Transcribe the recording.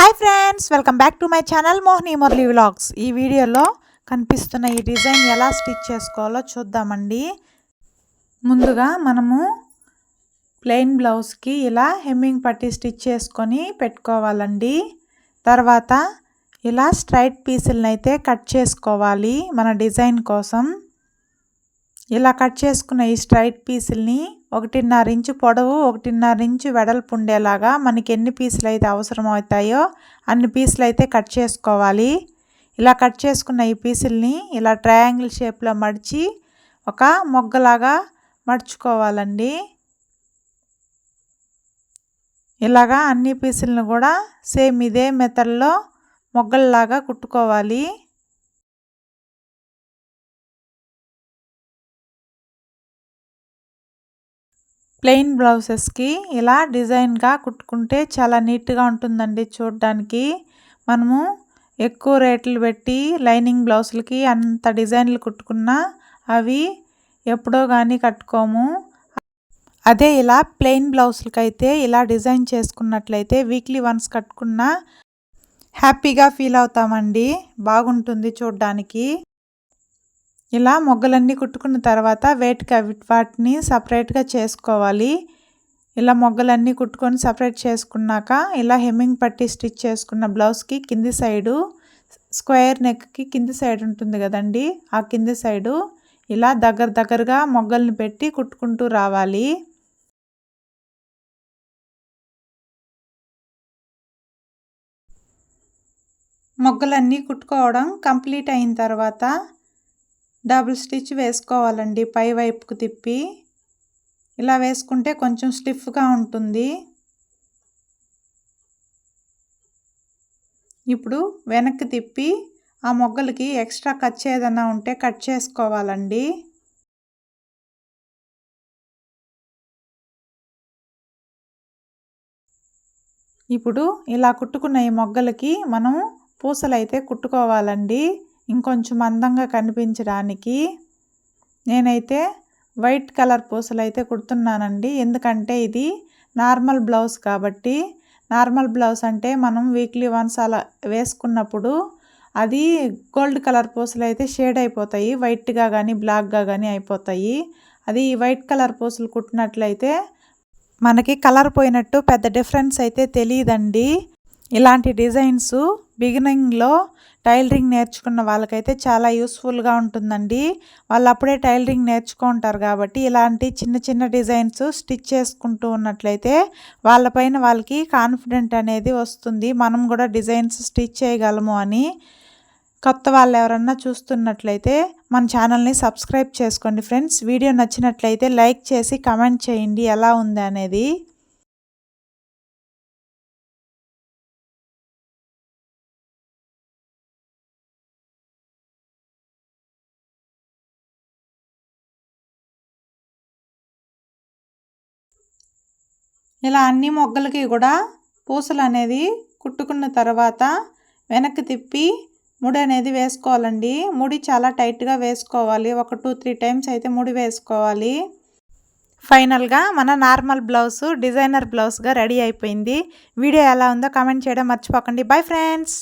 Hi friends welcome back to my channel Mohini Murali vlogs ఈ వీడియోలో కనిపిస్తున్న ఈ డిజైన్ ఎలా స్టిచ్ చేసుకోవాలో చూద్దామండి. ముందుగా మనము ప్లెయిన్ బ్లౌజ్కి ఇలా హెమ్మింగ్ పట్టి స్టిచ్ చేసుకొని పెట్టుకోవాలండి. తర్వాత ఇలా స్ట్రైట్ పీసులను అయితే కట్ చేసుకోవాలి మన డిజైన్ కోసం. ఇలా కట్ చేసుకున్న ఈ స్ట్రైట్ పీసుల్ని ఒకటిన్నర ఇంచు పొడవు ఒకటిన్నర ఇంచు వెడల్పు ఉండేలాగా మనకి ఎన్ని పీసులు అయితే అవసరం అవుతాయో అన్ని పీసులు అయితే కట్ చేసుకోవాలి. ఇలా కట్ చేసుకున్న ఈ పీసుల్ని ఇలా ట్రయాంగిల్ షేప్లో మడిచి ఒక మొగ్గలాగా మడుచుకోవాలండి. ఇలాగా అన్ని పీసులను కూడా సేమ్ ఇదే మెథడ్లో మొగ్గల్లాగా కుట్టుకోవాలి. ప్లెయిన్ బ్లౌజెస్కి ఇలా డిజైన్గా కుట్టుకుంటే చాలా నీట్గా ఉంటుందండి చూడడానికి. మనము ఎక్కువ రేట్లు పెట్టి లైనింగ్ బ్లౌజులకి అంత డిజైన్లు కుట్టుకున్నా అవి ఎప్పుడో కానీ కట్టుకోము. అదే ఇలా ప్లెయిన్ బ్లౌజులకైతే అయితే ఇలా డిజైన్ చేసుకున్నట్లయితే వీక్లీ వన్స్ కట్టుకున్నా హ్యాపీగా ఫీల్ అవుతామండి. బాగుంటుంది చూడడానికి. ఇలా మొగ్గలన్నీ కుట్టుకున్న తర్వాత వేటికి అవి వాటిని సపరేట్గా చేసుకోవాలి. ఇలా మొగ్గలన్నీ కుట్టుకొని సపరేట్ చేసుకున్నాక ఇలా హెమ్మింగ్ పట్టి స్టిచ్ చేసుకున్న బ్లౌజ్కి కింది సైడు స్క్వేర్ నెక్కి కింది సైడ్ ఉంటుంది కదండి ఆ కింది సైడు ఇలా దగ్గర దగ్గరగా మొగ్గల్ని పెట్టి కుట్టుకుంటూ రావాలి. మొగ్గలన్నీ కుట్టుకోవడం కంప్లీట్ అయిన తర్వాత డబుల్ స్టిచ్ వేసుకోవాలండి. పై వైపుకు తిప్పి ఇలా వేసుకుంటే కొంచెం స్టిఫ్గా ఉంటుంది. ఇప్పుడు వెనక్కి తిప్పి ఆ మొగ్గలకి ఎక్స్ట్రా కట్ ఏదైనా ఉంటే కట్ చేసుకోవాలండి. ఇప్పుడు ఇలా కుట్టుకున్న ఈ మొగ్గలకి మనం పూసలు అయితే కుట్టుకోవాలండి. ఇంకొంచెం అందంగా కనిపించడానికి నేనైతే వైట్ కలర్ పూసలు అయితే కుడుతున్నానండి. ఎందుకంటే ఇది నార్మల్ బ్లౌజ్ కాబట్టి నార్మల్ బ్లౌజ్ అంటే మనం వీక్లీ వన్స్ అలా వేసుకున్నప్పుడు అది గోల్డ్ కలర్ పూసలు అయితే షేడ్ అయిపోతాయి. వైట్గా కానీ బ్లాక్గా కానీ అయిపోతాయి. అది వైట్ కలర్ పూసలు కుట్టినట్లయితే మనకి కలర్ పోయినట్టు పెద్ద డిఫరెన్స్ అయితే తెలియదండి. ఇలాంటి డిజైన్స్ బిగినింగ్లో టైలరింగ్ నేర్చుకున్న వాళ్ళకైతే చాలా యూస్ఫుల్గా ఉంటుందండి. వాళ్ళు అప్పుడే టైలరింగ్ నేర్చుకుంటారు కాబట్టి ఇలాంటి చిన్న చిన్న డిజైన్స్ స్టిచ్ చేసుకుంటూ ఉన్నట్లయితే వాళ్ళపైన వాళ్ళకి కాన్ఫిడెంట్ అనేది వస్తుంది. మనం కూడా డిజైన్స్ స్టిచ్ చేయగలము అని. కొత్త వాళ్ళు ఎవరన్నా చూస్తున్నట్లయితే మన ఛానల్ని సబ్స్క్రైబ్ చేసుకోండి ఫ్రెండ్స్. వీడియో నచ్చినట్లయితే లైక్ చేసి కమెంట్ చేయండి. ఎలా ఉంది అనేది ఇలా అన్ని మొగ్గలకి కూడా పూసలు అనేది కుట్టుకున్న తర్వాత వెనక్కి తిప్పి ముడి అనేది వేసుకోవాలండి. ముడి చాలా టైట్గా వేసుకోవాలి. ఒక టూ త్రీ టైమ్స్ అయితే ముడి వేసుకోవాలి. ఫైనల్గా మన నార్మల్ బ్లౌజ్ డిజైనర్ బ్లౌజ్గా రెడీ అయిపోయింది. వీడియో ఎలా ఉందో కామెంట్ చేయడం మర్చిపోకండి. Bye friends!